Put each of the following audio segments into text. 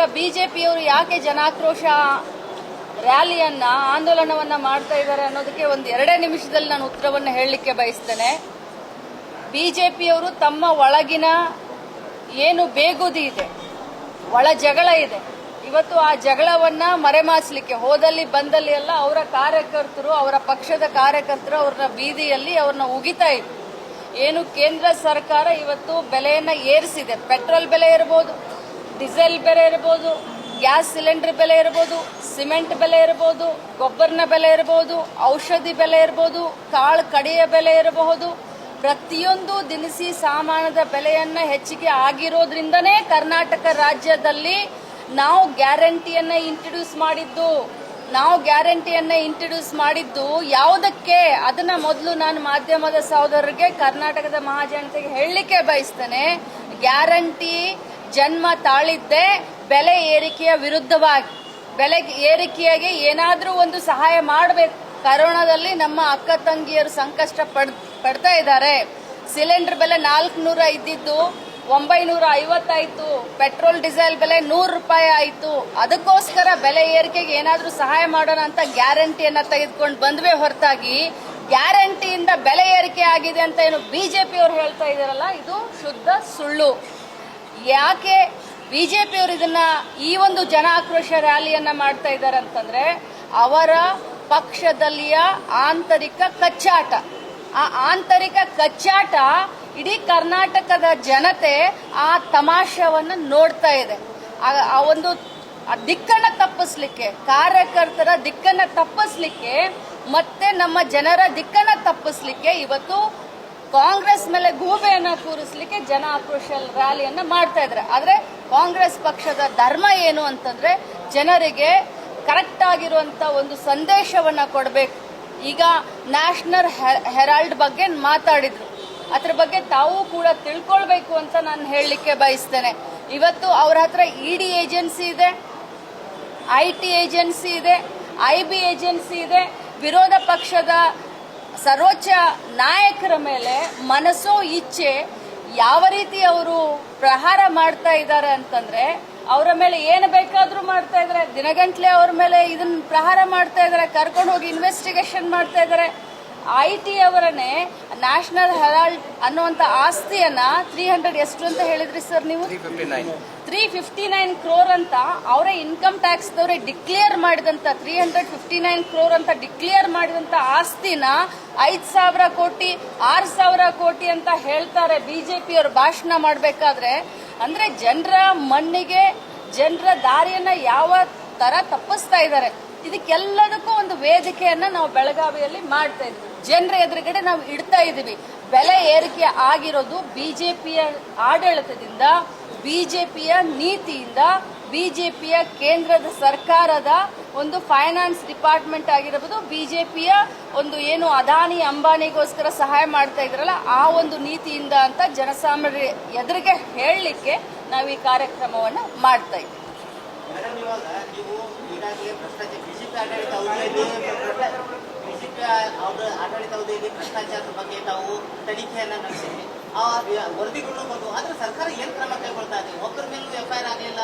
ಈಗ ಬಿಜೆಪಿಯವರು ಯಾಕೆ ಜನಾಕ್ರೋಶ ರ್ಯಾಲಿಯನ್ನ, ಆಂದೋಲನವನ್ನ ಮಾಡ್ತಾ ಇದ್ದಾರೆ ಅನ್ನೋದಕ್ಕೆ ಒಂದು ಎರಡೇ ನಿಮಿಷದಲ್ಲಿ ನಾನು ಉತ್ತರವನ್ನು ಹೇಳಲಿಕ್ಕೆ ಬಯಸ್ತೇನೆ. ಬಿಜೆಪಿಯವರು ತಮ್ಮ ಒಳಗಿನ ಏನು ಬೇಗುದಿ ಇದೆ, ಒಳ ಜಗಳ ಇದೆ, ಇವತ್ತು ಆ ಜಗಳವನ್ನ ಮರೆಮಾಚಲಿಕ್ಕೆ ಹೋದಲ್ಲಿ ಬಂದಲ್ಲಿ ಎಲ್ಲ ಅವರ ಕಾರ್ಯಕರ್ತರು, ಅವರ ಪಕ್ಷದ ಕಾರ್ಯಕರ್ತರು ಅವ್ರನ್ನ ಬೀದಿಯಲ್ಲಿ ಅವ್ರನ್ನ ಉಗಿತಾ ಇದ್ರು. ಏನು ಕೇಂದ್ರ ಸರ್ಕಾರ ಇವತ್ತು ಬೆಲೆಯನ್ನ ಏರಿಸಿದೆ, ಪೆಟ್ರೋಲ್ ಬೆಲೆ ಇರಬಹುದು ಡೀಸೆಲ್ ಬೆಲೆ ಇರಬಹುದು ಗ್ಯಾಸ್ ಸಿಲಿಂಡರ್ ಬೆಲೆ ಇರಬಹುದು ಸಿಮೆಂಟ್ ಬೆಲೆ ಇರಬಹುದು ಗೊಬ್ಬರನ ಬೆಲೆ ಇರಬಹುದು ಔಷಧಿ ಬೆಲೆ ಇರಬಹುದು ಕಾಳು ಕಡೆಯ ಬೆಲೆ ಇರಬಹುದು ಪ್ರತಿಯೊಂದು ದಿನಸಿ ಸಾಮಾನದ ಬೆಲೆಯನ್ನ ಹೆಚ್ಚಿಗೆ ಆಗಿರೋದ್ರಿಂದನೇ ಕರ್ನಾಟಕ ರಾಜ್ಯದಲ್ಲಿ ನಾವು ಗ್ಯಾರಂಟಿಯನ್ನ ಇಂಟ್ರೊಡ್ಯೂಸ್ ಮಾಡಿದ್ದು. ನಾವು ಗ್ಯಾರಂಟಿಯನ್ನ ಇಂಟ್ರೊಡ್ಯೂಸ್ ಮಾಡಿದ್ದು ಯಾವುದಕ್ಕೆ? ಅದನ್ನ ಮೊದಲು ನಾನು ಮಾಧ್ಯಮದ ಸಹೋದರರಿಗೆ, ಕರ್ನಾಟಕದ ಮಹಾಜನತೆಗೆ ಹೇಳಲಿಕ್ಕೆ ಬಯಸ್ತೇನೆ. ಗ್ಯಾರಂಟಿ ಜನ್ಮ ತಾಳಿದ್ದೆ ಬೆಲೆ ಏರಿಕೆಯ ವಿರುದ್ಧವಾಗಿ, ಬೆಲೆ ಏರಿಕೆಯಾಗಿ ಏನಾದರೂ ಒಂದು ಸಹಾಯ ಮಾಡಬೇಕು. ಕರೋನಾದಲ್ಲಿ ನಮ್ಮ ಅಕ್ಕ ತಂಗಿಯರು ಸಂಕಷ್ಟ ಪಡ್, ಪಡ್ತಾ ಇದ್ದಾರೆ. ಸಿಲಿಂಡರ್ ಬೆಲೆ ನಾಲ್ಕುನೂರ ಇದ್ದಿದ್ದು ಒಂಬೈನೂರ ಐವತ್ತಾಯಿತು ಪೆಟ್ರೋಲ್, ಡೀಸೆಲ್ ಬೆಲೆ ನೂರು ರೂಪಾಯಿ ಆಯಿತು. ಅದಕ್ಕೋಸ್ಕರ ಬೆಲೆ ಏರಿಕೆಗೆ ಏನಾದರೂ ಸಹಾಯ ಮಾಡೋಣ ಅಂತ ಗ್ಯಾರಂಟಿಯನ್ನು ತೆಗೆದುಕೊಂಡು ಬಂದ್ವೇ ಹೊರತಾಗಿ, ಗ್ಯಾರಂಟಿಯಿಂದ ಬೆಲೆ ಏರಿಕೆ ಆಗಿದೆ ಅಂತ ಏನು ಬಿಜೆಪಿ ಅವರು ಹೇಳ್ತಾ ಇದ್ದಾರಲ್ಲ, ಇದು ಶುದ್ಧ ಸುಳ್ಳು. ಯಾಕೆ ಬಿಜೆಪಿಯವರು ಇದನ್ನ ಈ ಒಂದು ಜನ ಆಕ್ರೋಶ ರ್ಯಾಲಿಯನ್ನ ಮಾಡ್ತಾ ಇದ್ದಾರೆ ಅಂತಂದ್ರೆ ಅವರ ಪಕ್ಷದಲ್ಲಿಯ ಆಂತರಿಕ ಕಚ್ಚಾಟ. ಆ ಆಂತರಿಕ ಕಚ್ಚಾಟ ಇಡೀ ಕರ್ನಾಟಕದ ಜನತೆ ಆ ತಮಾಷವನ್ನ ನೋಡ್ತಾ ಇದೆ. ಆ- ಒಂದು ದಿಕ್ಕನ್ನ ತಪ್ಪಿಸ್ಲಿಕ್ಕೆ, ಕಾರ್ಯಕರ್ತರ ದಿಕ್ಕನ್ನ ತಪ್ಪಿಸ್ಲಿಕ್ಕೆ ಮತ್ತೆ ನಮ್ಮ ಜನರ ದಿಕ್ಕನ್ನ ತಪ್ಪಿಸ್ಲಿಕ್ಕೆ ಇವತ್ತು ಕಾಂಗ್ರೆಸ್ ಮೇಲೆ ಗೂಬೆಯನ್ನ ಕೂರಿಸಲಿಕ್ಕೆ ಜನ ಆಕ್ರೋಶ ರ್ಯಾಲಿಯನ್ನ ಮಾಡ್ತಾ ಇದ್ದಾರೆ. ಆದ್ರೆ ಕಾಂಗ್ರೆಸ್ ಪಕ್ಷದ ಧರ್ಮ ಏನು ಅಂತಂದ್ರೆ ಜನರಿಗೆ ಕರೆಕ್ಟ್ ಆಗಿರುವಂತ ಒಂದು ಸಂದೇಶವನ್ನ ಕೊಡಬೇಕು. ಈಗ ನ್ಯಾಷನಲ್ ಹೆರಾಲ್ಡ್ ಬಗ್ಗೆ ಮಾತಾಡಿದ್ರು. ಅದ್ರ ಬಗ್ಗೆ ತಾವು ಕೂಡ ತಿಳ್ಕೊಳ್ಬೇಕು ಅಂತ ನಾನು ಹೇಳಲಿಕ್ಕೆ ಬಯಸ್ತೇನೆ. ಇವತ್ತು ಅವ್ರ ಹತ್ರ ಇಡಿ ಏಜೆನ್ಸಿ ಇದೆ ಐ ಟಿ ಏಜೆನ್ಸಿ ಇದೆ ಐ ಬಿ ಏಜೆನ್ಸಿ ಇದೆ, ವಿರೋಧ ಪಕ್ಷದ ಸರ್ವೋಚ್ಚ ನಾಯಕರ ಮೇಲೆ ಮನಸ್ಸೋ ಇಚ್ಛೆ ಯಾವ ರೀತಿ ಅವರು ಪ್ರಹಾರ ಮಾಡ್ತಾ ಇದ್ದಾರೆ ಅಂತಂದ್ರೆ ಅವರ ಮೇಲೆ ಏನು ಬೇಕಾದರೂ ಮಾಡ್ತಾ ಇದ್ದಾರೆ. ದಿನಗಂಟ್ಲೆ ಅವ್ರ ಮೇಲೆ ಇದನ್ನ ಪ್ರಹಾರ ಮಾಡ್ತಾ ಇದ್ದಾರೆ, ಕರ್ಕೊಂಡು ಹೋಗಿ ಇನ್ವೆಸ್ಟಿಗೇಷನ್ ಮಾಡ್ತಾ ಇದ್ದಾರೆ. ಐ ಟಿ ಅವರನ್ನೇ ನ್ಯಾಷನಲ್ ಹೆರಾಲ್ಡ್ ಅನ್ನುವಂತ ಆಸ್ತಿಯನ್ನ ತ್ರೀ ಹಂಡ್ರೆಡ್ ಎಷ್ಟು ಅಂತ ಹೇಳಿದ್ರಿ ಸರ್ ನೀವು? ತ್ರೀ ಫಿಫ್ಟಿ ನೈನ್ ಕ್ರೋರ್ ಅಂತ ಅವರೇ ಇನ್ಕಮ್ ಟ್ಯಾಕ್ಸ್ ದವರೇ ಡಿಕ್ಲೇರ್ ಮಾಡಿದಂತ three hundred fifty nine crore ಅಂತ ಡಿಕ್ಲೇರ್ ಮಾಡಿದಂತ ಆಸ್ತಿನ ಐದು ಸಾವಿರ ಕೋಟಿ, ಆರ್ ಸಾವಿರ ಕೋಟಿ ಅಂತ ಹೇಳ್ತಾರೆ ಬಿಜೆಪಿ ಅವರು ಭಾಷಣ ಮಾಡಬೇಕಾದ್ರೆ. ಅಂದ್ರೆ ಜನರ ಮಣ್ಣಿಗೆ, ಜನರ ದಾರಿಯನ್ನ ಯಾವ ತರ ತಪ್ಪಿಸ್ತಾ ಇದ್ದಾರೆ. ಇದಕ್ಕೆಲ್ಲದಕ್ಕೂ ಒಂದು ವೇದಿಕೆಯನ್ನ ನಾವು ಬೆಳಗಾವಿಯಲ್ಲಿ ಮಾಡ್ತಾ ಇದ್ವಿ. ಜನರ ಎದುರುಗಡೆ ನಾವು ಇಡ್ತಾ ಇದೀವಿ ಬೆಲೆ ಏರಿಕೆ ಆಗಿರೋದು ಬಿಜೆಪಿಯ ಆಡಳಿತದಿಂದ. ಬಿಜೆಪಿಯ ನೀತಿಯಿಂದ ಬಿಜೆಪಿಯ ಕೇಂದ್ರದ ಸರ್ಕಾರದ ಒಂದು ಫೈನಾನ್ಸ್ ಡಿಪಾರ್ಟ್ಮೆಂಟ್ ಆಗಿರಬಹುದು ಬಿಜೆಪಿಯ ಒಂದು ಏನು ಅದಾನಿ ಅಂಬಾನಿಗೋಸ್ಕರ ಸಹಾಯ ಮಾಡ್ತಾ ಇದ್ರಲ್ಲ, ಆ ಒಂದು ನೀತಿಯಿಂದ ಅಂತ ಜನಸಾಮಾನ್ಯರ ಎದುರಿಗೆ ಹೇಳಲಿಕ್ಕೆ ನಾವು ಈ ಕಾರ್ಯಕ್ರಮವನ್ನು ಮಾಡ್ತಾ ಇದ್ದೀವಿ. ಆಡಳಿತ ಭ್ರಷ್ಟಾಚಾರದ ಬಗ್ಗೆ ತಾವು ತನಿಖೆಯನ್ನ ನಡೆಸಿದೆ ಆ ವರದಿಗಳನ್ನು ವರದಿಗಳು ಬಂದು ಆದ್ರೆ ಸರ್ಕಾರ ಏನ್ ಕ್ರಮ ಕೈಗೊಳ್ತಾ ಇದೆ? ಒಬ್ಬರ ಮೇಲೂ ಎಫ್ಐಆರ್ ಆಗಲಿಲ್ಲ.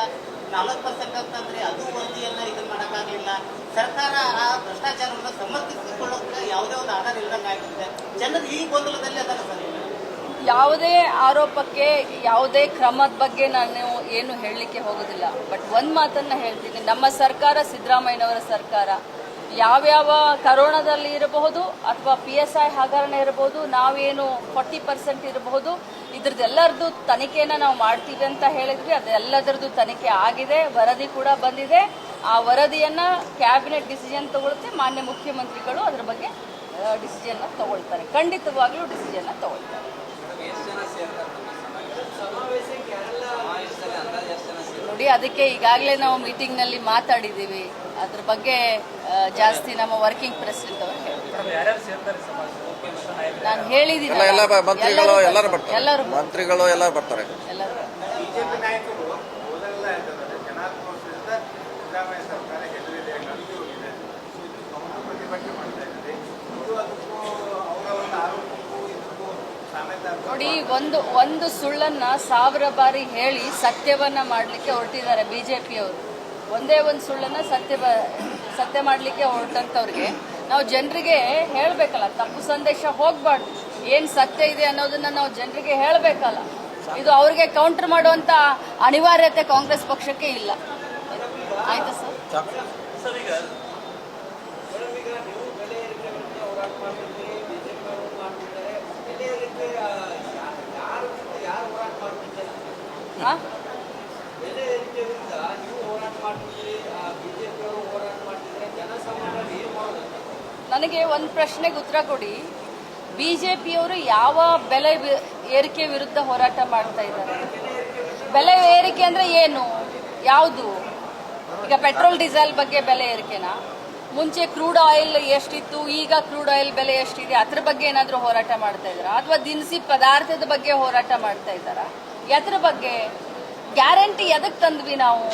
ನಾಲ್ಕು ಪರ್ಸೆಂಟ್ ಅಂತಂದ್ರೆ ಅದು ವರದಿಯನ್ನ ಇದನ್ನ ಮಾಡಕ್ಕಾಗಲಿಲ್ಲ. ಸರ್ಕಾರ ಆ ಭ್ರಷ್ಟಾಚಾರವನ್ನು ಸಮರ್ಥಿಸಿಕೊಳ್ಳೋಕೆ ಯಾವುದೇ ಒಂದು ಆಧಾರ ಇಲ್ಲದಂಗೆ ಜನರು ಈ ಗೊಂದಲದಲ್ಲಿ ಅದನ್ನು ಸರಿ ಯಾವುದೇ ಆರೋಪಕ್ಕೆ ಯಾವುದೇ ಕ್ರಮದ ಬಗ್ಗೆ ನಾನು ಏನು ಹೇಳಲಿಕ್ಕೆ ಹೋಗೋದಿಲ್ಲ. ಬಟ್ ಒಂದು ಮಾತನ್ನ ಹೇಳ್ತೀನಿ. ನಮ್ಮ ಸರ್ಕಾರ ಸಿದ್ದರಾಮಯ್ಯನವರ ಸರ್ಕಾರ. ಯಾವ್ಯಾವ ಕರೋನಾದಲ್ಲಿ ಇರಬಹುದು ಅಥವಾ ಪಿ ಎಸ್ ಐ ಹಗರಣ ಇರಬಹುದು ನಾವೇನು ಫಾರ್ಟಿ ಪರ್ಸೆಂಟ್ ಇರಬಹುದು ಇದ್ರದ್ದೆಲ್ಲರದ್ದು ತನಿಖೆನ ನಾವು ಮಾಡ್ತೀವಿ ಅಂತ ಹೇಳಿದ್ವಿ. ಅದೆಲ್ಲದರದ್ದು ತನಿಖೆ ಆಗಿದೆ ವರದಿ ಕೂಡ ಬಂದಿದೆ. ಆ ವರದಿಯನ್ನ ಕ್ಯಾಬಿನೆಟ್ ಡಿಸಿಷನ್ ತಗೊಳುತ್ತೆ. ಮಾನ್ಯ ಮುಖ್ಯಮಂತ್ರಿಗಳು ಅದ್ರ ಬಗ್ಗೆ ಡಿಸಿಷನ್ ತಗೊಳ್ತಾರೆ. ಖಂಡಿತವಾಗ್ಲೂ ಡಿಸಿಷನ್ ತಗೊಳ್ತಾರೆ. ನೋಡಿ ಅದಕ್ಕೆ ಈಗಾಗಲೇ ನಾವು ಮೀಟಿಂಗ್ನಲ್ಲಿ ಮಾತಾಡಿದ್ದೀವಿ. ಅದ್ರ ಬಗ್ಗೆ ಜಾಸ್ತಿ ನಮ್ಮ ವರ್ಕಿಂಗ್ ಪ್ರೆಸಿಡೆಂಟ್ ಅವರು ನಾನು ಹೇಳಿದ್ದೀನಿ ಎಲ್ಲ ಎಲ್ಲ ಬ- ಮಂತ್ರಿಗಳು ಎಲ್ಲರೂ ಬರ್ತಾರೆ. ಎಲ್ಲರೂ ಮಂತ್ರಿಗಳು ಎಲ್ಲ ಬರ್ತಾರೆ. ಎಲ್ಲರೂ ಬಿಜೆಪಿ ನಾಯಕರು ಮೊದಲೆಲ್ಲ ಹೇಳ್ತಾರೆ ಜನಾಕ್ರೋಶದಿಂದ ಸರ್ಕಾರ ಹೆದರಿದೆ ನಲುಗಿ ಹೋಗಿದೆ ಇದು. ಕೌಂಟರ್ ಪ್ರತಿಭಟನೆ ಮಾಡ್ತಾ ಇದ್ದಾರೆ. ಇದು ಅವರ ಒಂದು ಆರೋಪಕ್ಕೂ ಇದಕ್ಕೂ ನೋಡಿ ನೋಡಿ ಒಂದು ಒಂದು ಸುಳ್ಳನ್ನ ಸಾವಿರ ಬಾರಿ ಹೇಳಿ ಸತ್ಯವನ್ನ ಮಾಡಲಿಕ್ಕೆ ಹೊರಟಿದ್ದಾರೆ ಬಿಜೆಪಿಯವರು. ಒಂದೇ ಒಂದು ಸುಳ್ಳನ್ನ ಸತ್ಯ ಬ- ಸತ್ಯ ಮಾಡಲಿಕ್ಕೆ ಹೊರಟಂಥವ್ರಿಗೆ ನಾವು ಜನರಿಗೆ ಹೇಳಬೇಕಲ್ಲ ತಪ್ಪು ಸಂದೇಶ ಹೋಗಬಾರ್ದು. ಏನು ಸತ್ಯ ಇದೆ ಅನ್ನೋದನ್ನ ನಾವು ಜನರಿಗೆ ಹೇಳಬೇಕಲ್ಲ. ಇದು ಅವ್ರಿಗೆ ಕೌಂಟರ್ ಮಾಡುವಂತ ಅನಿವಾರ್ಯತೆ ಕಾಂಗ್ರೆಸ್ ಪಕ್ಷಕ್ಕೆ ಇಲ್ಲ. ಆಯ್ತಾ ಸರ್? ಆ? ನನಗೆ ಒಂದು ಪ್ರಶ್ನೆಗೆ ಉತ್ತರ ಕೊಡಿ. ಬಿಜೆಪಿಯವರು ಯಾವ ಬೆಲೆ ಏರಿಕೆ ವಿರುದ್ಧ ಹೋರಾಟ ಮಾಡ್ತಾ ಇದ್ದಾರೆ? ಬೆಲೆ ಏರಿಕೆ ಅಂದ್ರೆ ಏನು? ಯಾವುದು? ಈಗ ಪೆಟ್ರೋಲ್, ಡೀಸೆಲ್ ಬಗ್ಗೆ ಬೆಲೆ ಏರಿಕೆನಾ? ಮುಂಚೆ ಕ್ರೂಡ್ ಆಯಿಲ್ ಎಷ್ಟಿತ್ತು, ಈಗ ಕ್ರೂಡ್ ಆಯಿಲ್ ಬೆಲೆ ಎಷ್ಟಿದೆ, ಅದ್ರ ಬಗ್ಗೆ ಏನಾದರೂ ಹೋರಾಟ ಮಾಡ್ತಾ ಇದ್ದಾರಾ? ಅಥವಾ ದಿನಸಿ ಪದಾರ್ಥದ ಬಗ್ಗೆ ಹೋರಾಟ ಮಾಡ್ತಾ ಇದ್ದಾರಾ? ಎದ್ರ ಬಗ್ಗೆ? ಗ್ಯಾರಂಟಿ ಎದಕ್ಕೆ ತಂದ್ವಿ ನಾವು?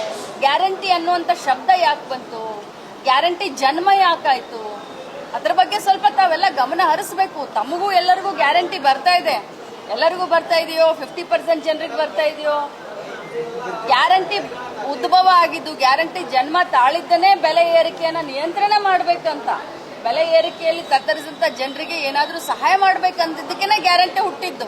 ಗ್ಯಾರಂಟಿ ಅನ್ನುವಂಥ ಶಬ್ದ ಯಾಕೆ ಬಂತು? ಗ್ಯಾರಂಟಿ ಜನ್ಮ ಯಾಕಾಯ್ತು? ಅದ್ರ ಬಗ್ಗೆ ಸ್ವಲ್ಪ ತಾವೆಲ್ಲ ಗಮನ ಹರಿಸ್ಬೇಕು. ತಮಗೂ ಎಲ್ಲರಿಗೂ ಗ್ಯಾರಂಟಿ ಬರ್ತಾ ಇದೆ. ಎಲ್ಲರಿಗೂ ಬರ್ತಾ ಇದೆಯೋ? ಫಿಫ್ಟಿ ಪರ್ಸೆಂಟ್ ಜನರಿಗೆ ಬರ್ತಾ ಇದೆಯೋ? ಗ್ಯಾರಂಟಿ ಉದ್ಭವ ಆಗಿದ್ದು, ಗ್ಯಾರಂಟಿ ಜನ್ಮ ತಾಳಿದ್ದನೇ ಬೆಲೆ ಏರಿಕೆಯನ್ನು ನಿಯಂತ್ರಣ ಮಾಡ್ಬೇಕಂತ. ಬೆಲೆ ಏರಿಕೆಯಲ್ಲಿ ತತ್ತರಿಸಿದಂತ ಜನರಿಗೆ ಏನಾದರೂ ಸಹಾಯ ಮಾಡಬೇಕಂತಿದ್ದಕ್ಕೇನೆ ಗ್ಯಾರಂಟಿ ಹುಟ್ಟಿದ್ದು.